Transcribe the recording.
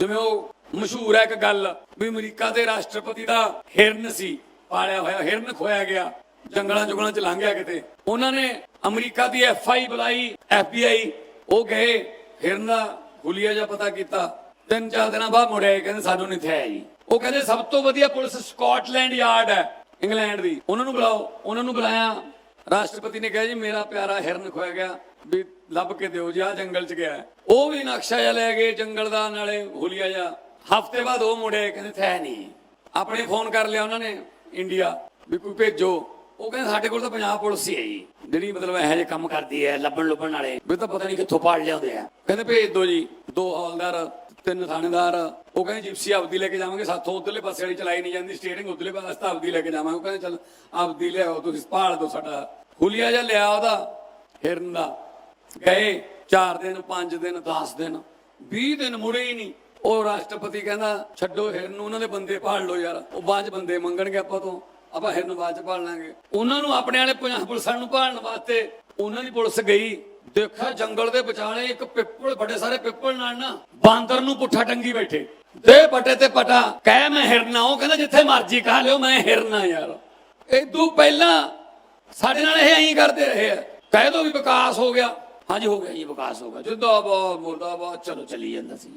ਜਿਵੇਂ ਉਹ ਮਸ਼ਹੂਰ ਹੈ ਇੱਕ ਗੱਲ ਵੀ ਅਮਰੀਕਾ ਦੇ ਰਾਸ਼ਟਰਪਤੀ ਦਾ ਹਿਰਨ ਸੀ, ਪਾਲਿਆ ਹੋਇਆ ਹਿਰਨ ਖੋਇਆ ਗਿਆ, ਜੰਗਲਾਂ ਜੁਗਲਾਂ ਚ ਲੰਘ ਕਿਤੇ। ਉਹਨਾਂ ਨੇ ਅਮਰੀਕਾ ਦੀ ਐਫ ਆਈ ਬੁਲਾਈ ਐਫ ਬੀ ਆਈ ਉਹ ਗਏ, ਹਿਰਨ ਦਾ ਹੁਲੀਆ ਜਿਹਾ ਪਤਾ ਕੀਤਾ। ਤਿੰਨ ਚਾਰ ਦਿਨਾਂ ਬਾਅਦ ਮੁੜਿਆ ਕਹਿੰਦੇ ਸਾਨੂੰ ਨਹੀਂ ਥਿਆ ਜੀ। ਉਹ ਕਹਿੰਦੇ, ਸਭ ਤੋਂ ਵਧੀਆ ਪੁਲਿਸ ਸਕਾਟਲੈਂਡ ਯਾਰਡ ਹੈ, ਇੰਗਲੈਂਡ ਦੀ। ਉਹਨਾਂ ਨੂੰ ਬੁਲਾਓ, ਉਹਨਾਂ ਨੂੰ ਬੁਲਾਇਆ ਰਾਸ਼ਟਰਪਤੀ ਨੇ ਕਿਹਾ ਜੀ, ਮੇਰਾ ਪਿਆਰਾ ਹਿਰਨ ਖੋਇਆ ਗਿਆ ਵੀ ਲੱਭ ਕੇ ਦਿਓ ਜੀ, ਆਹ ਜੰਗਲ ਚ ਗਿਆ ਉਹ ਵੀ ਨਕਸ਼ਾ ਜਿਹਾ ਲੈ ਗਏ ਜੰਗਲ ਦਾ, ਨਾਲੇ ਹੁਲੀਆ ਜਿਹਾ। ਹਫ਼ਤੇ ਬਾਅਦ ਉਹ ਮੁੜੇ, ਕਹਿੰਦੇ ਥੈ ਨਹੀਂ ਆਪਣੇ ਫੋਨ ਕਰ ਲਿਆ ਉਹਨਾਂ ਨੇ, ਇੰਡੀਆ, ਵੀ ਕੋਈ ਭੇਜੋ। ਉਹ ਕਹਿੰਦੇ ਸਾਡੇ ਕੋਲ ਤਾਂ ਪੰਜਾਬ ਪੁਲਿਸ ਹੀ ਹੈ ਜੀ। ਜਿਹੜੀ ਮਤਲਬ ਇਹੋ ਜਿਹੇ ਕੰਮ ਕਰਦੀ ਹੈ ਲੱਭਣ ਲੁੱਭਣ ਵਾਲੇ, ਵੀ ਤਾਂ ਪਤਾ ਨਹੀਂ ਕਿੱਥੋਂ ਪਾੜ ਲਿਆਉਂਦੇ ਆ। ਕਹਿੰਦੇ ਭੇਜ ਦਿਓ ਜੀ, ਦੋ ਹੌਲਦਾਰ ਤਿੰਨ ਥਾਣੇਦਾਰ, ਉਹ ਕਹਿੰਦੇ ਜਿਪਸੀ ਆਪਦੀ ਲੈ ਕੇ ਜਾਵਾਂਗੇ, ਸਾਥੋਂ ਉਧਰਲੇ ਪਾਸੇ ਵਾਲੀ ਚਲਾਈ ਨਹੀਂ ਜਾਂਦੀ ਸਟੀਅਰਿੰਗ ਉਧਰਲੇ ਪਾਸੇ ਤਾਂ ਆਪਦੀ ਲੈ ਕੇ ਜਾਵਾਂਗੇ। ਉਹ ਕਹਿੰਦੇ ਚੱਲ ਆਪਦੀ ਲਿਆਓ, ਤੁਸੀਂ ਭਾਲ ਦੋ ਸਾਡਾ। ਹੁਲੀਆ ਜਿਹਾ ਲਿਆ ਉਹਦਾ, ਹਿਰਨ ਦਾ। ਗਏ 4 ਦਿਨ 5 ਦਿਨ 10 ਦਿਨ 20 ਦਿਨ ਮੁੜੇ ਹੀ ਨਹੀਂ। ਉਹ ਰਾਸ਼ਟਰਪਤੀ ਕਹਿੰਦਾ, ਛੱਡੋ ਹਿਰਨ ਨੂੰ, ਉਹਨਾਂ ਦੇ ਬੰਦੇ ਭਾਲ ਲਓ ਯਾਰ, ਉਹ ਬਾਅਦ 'ਚ ਬੰਦੇ ਮੰਗਣਗੇ ਆਪਾਂ ਤੋਂ, ਆਪਾਂ ਹਿਰਨ ਬਾਅਦ ਚ ਭਾਲ ਲਾਂਗੇ। ਉਹਨਾਂ ਨੂੰ ਆਪਣੇ ਵਾਲੇ ਪੰਜਾਬ ਪੁਲਿਸਾਂ ਨੂੰ ਭਾਲਣ ਵਾਸਤੇ, ਉਹਨਾਂ ਦੀ ਪੁਲਿਸ ਗਈ। ਦੇਖਿਆ ਜੰਗਲ ਦੇ ਵਿਚਾਲੇ ਇੱਕ ਪਿੱਪਲ, ਵੱਡੇ ਸਾਰੇ ਪਿੱਪਲ ਨਾਲ ਨਾ ਬਾਂਦਰ ਨੂੰ ਪੁੱਠਾ ਟੰਗੀ ਬੈਠੇ। ਦੇ ਪਟੇ ਤੇ ਪਟਾ, ਕਹਿ ਮੈਂ ਹਿਰਨਾ, ਉਹ ਕਹਿੰਦਾ ਜਿੱਥੇ ਮਰਜ਼ੀ ਕਹਾ ਲਿਓ, ਮੈਂ ਹਿਰਨਾ ਯਾਰ। ਇਦੋਂ ਪਹਿਲਾਂ ਸਾਡੇ ਨਾਲ ਇਹ ਐਂ ਕਰਦੇ ਰਹੇ ਆ। ਕਹਿ ਦੋ ਵੀ ਵਿਕਾਸ ਹੋ ਗਿਆ। ਹਾਂਜੀ, ਹੋ ਗਿਆ ਜੀ, ਵਿਕਾਸ ਹੋ ਗਿਆ। ਜਿੰਦਾਬਾਦ, ਮੁਰਦਾਬਾਦ, ਚਲੋ, ਚੱਲੀ ਜਾਂਦਾ ਸੀ।